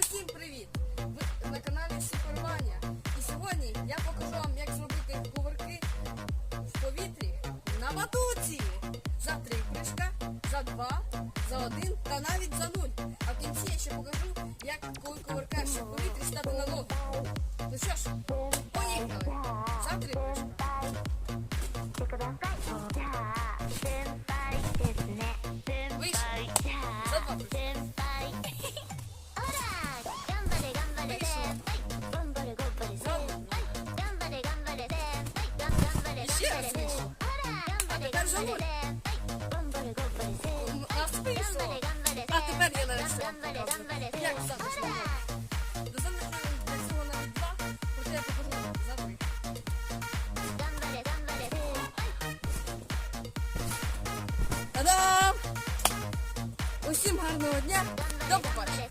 Усім привіт! Ви на каналі Суперманія. І сьогодні я покажу вам, як зробити кувырки в повітрі на батуці. За три прыжка, за два, за один та навіть за нуль. А в кінці я ще покажу, як коли кувыркаєшся в повітрі стати на ноги. Ну що ж, поїхали! За три прыжка. Вийшли. За два прыжка. так живуть. А спису. А тепер я на рисунку. Як саме ж До землі на цього навіть два, проте я повернула за три. Та-дам! Усім гарного дня! До побачення!